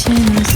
谢你。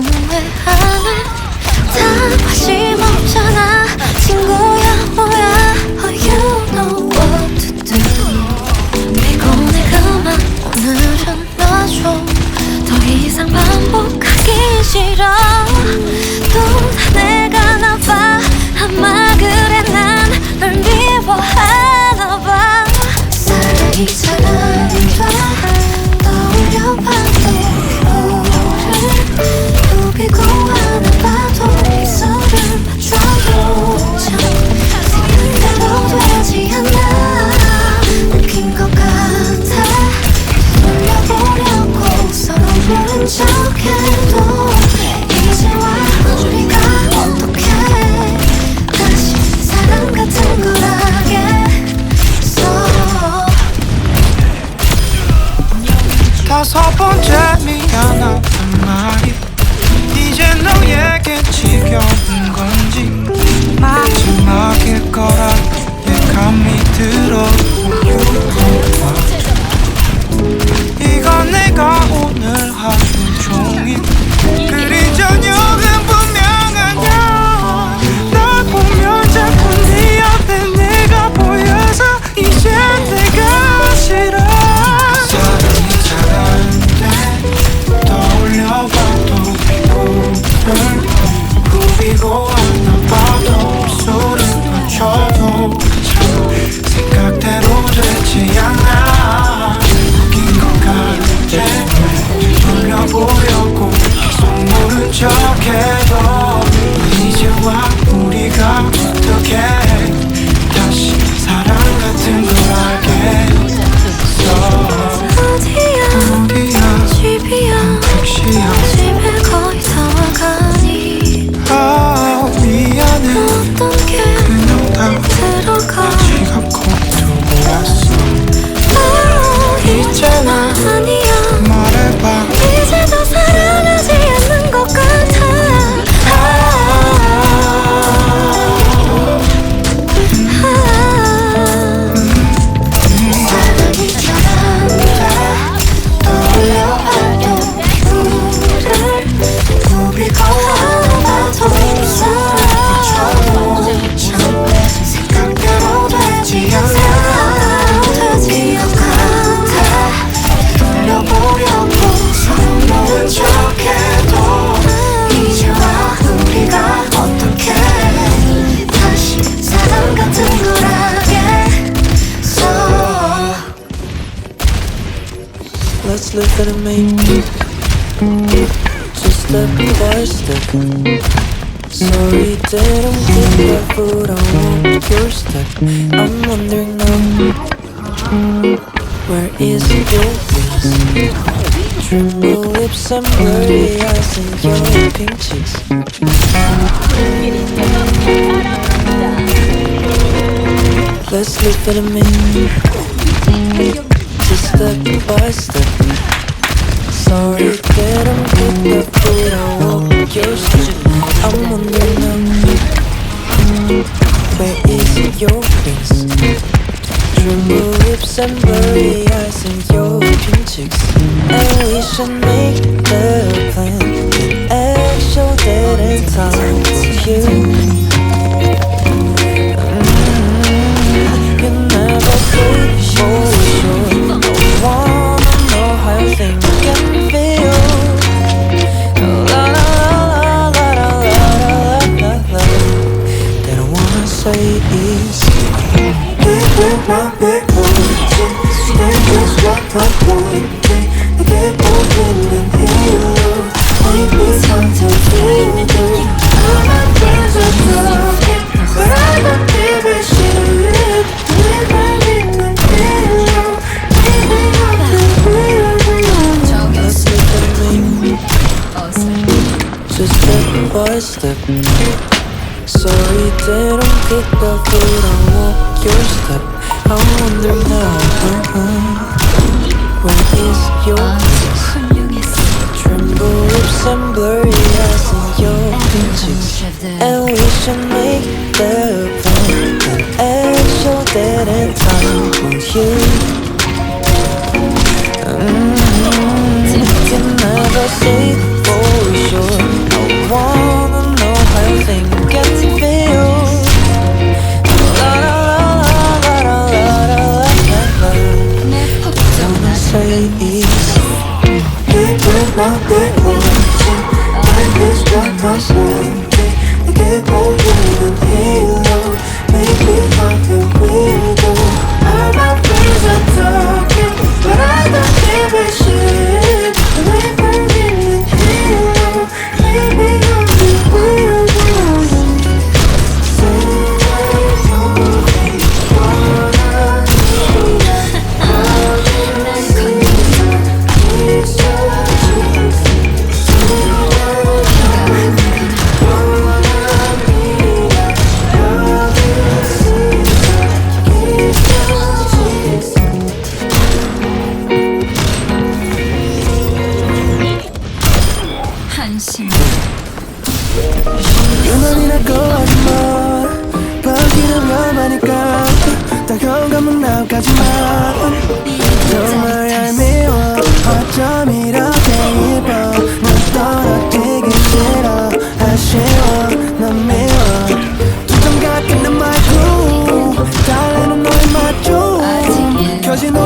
꿈의 하늘 다 다시 멈춰나 친구야 뭐야? Oh, You know what to do? 피곤해 그만 오늘은 놔줘. 더 이상 반복하기 싫어. They don't think I put on You're stuck, I'm wondering now Where is your face? Trimble lips and blurry eyes And your pink cheeks Let's look at a minute Just step by step Sorry that I'm good, but I walk your street I'm now Where is your face? Tremble lips and blurry eyes and your pink we should make the plan. And act so that step. Sorry, they don't get the food, I walk your step. I wonder now, uh -huh. where is your kiss? Tremble lips and blurry eyes in your cheeks. And we should make the point an actual dead end time, won't you? Mm -hmm. Can never say for sure.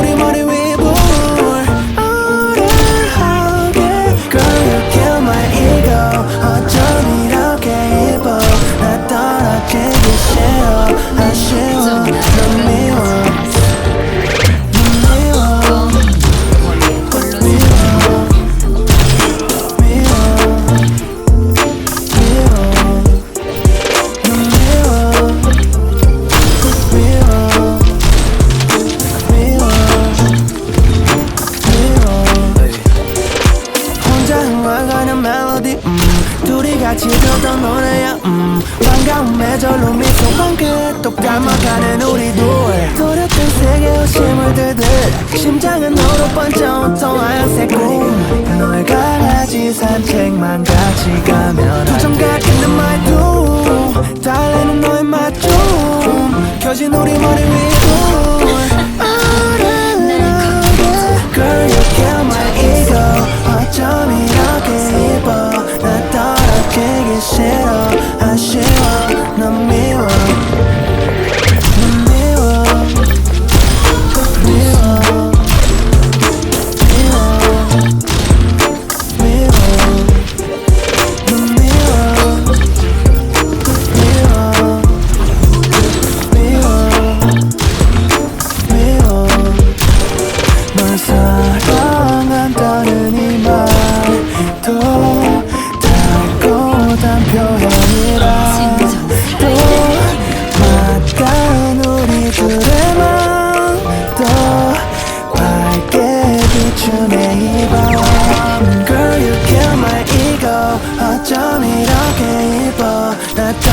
money mari, 같이 듣던 노래야. 음, 반가운 매절로 미소 한끗 똑 닮아가는 우리 둘. 도렸던 세계 호심을 들듯. 심장은 너로 온통 하얀색 꿈 너의 강아지 산책만 같이 가면 두점 같은 내 말투 달래는 너의 맛좀. 켜진 우리 머리 위로. Girl, you kill my ego 어쩜 이렇게 예뻐. 나 settle, I share.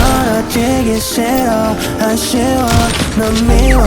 나 떨어지기 싫어 아쉬워. 넌 미워